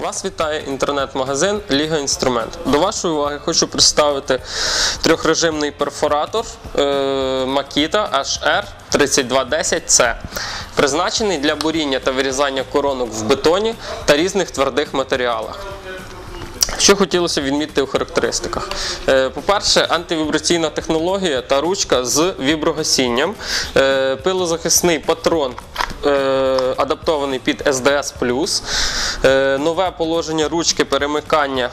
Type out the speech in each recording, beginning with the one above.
Вас вітає інтернет-магазин Ліга Інструмент. До вашої уваги хочу представити трьохрежимний перфоратор е, Makita HR 3210C, призначений для буріння та вирізання коронок в бетоні та різних твердих матеріалах. Що хотілося відмітити у характеристиках? Е, По-перше, антивібраційна технологія та ручка з віброгасінням, Е, пилозахисний патрон. Е, Адаптований під SDS+, Е, нове положення ручки перемикання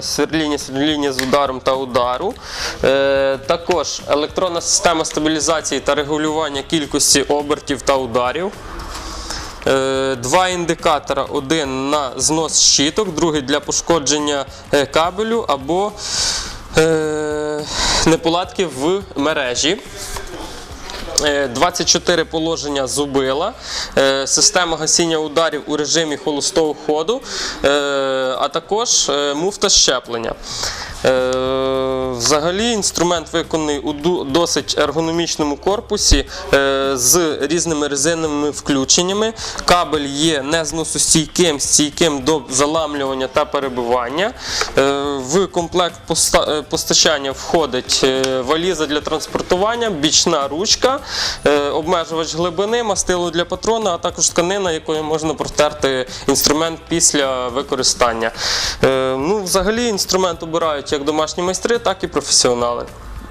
сверління, сверління з ударом та удару. Е, Також електронна система стабілізації та регулювання кількості обертів та ударів. Е, Два індикатора: один на знос щиток, другий для пошкодження кабелю або неполадки в мережі. Е, 24 положення зубила, е, система гасіння ударів у режимі холостого ходу, е, а також е, муфта щеплення. Взагалі інструмент виконаний у досить ергономічному корпусі е, з різними резиновими включеннями. Кабель є незносостійким, стійким до заламлювання та перебивання. Е, В комплект е, постачання входить валіза для транспортування, бічна ручка, обмежувач глибини, мастило для патрона, а також тканина, якою можна протерти інструмент після використання. Ну, взагалі інструмент обирають як домашні майстри, так і професіонали.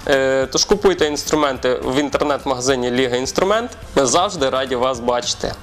Е, Тож купуйте інструменти в інтернет-магазині Ліга Інструмент. Ми завжди раді вас бачити.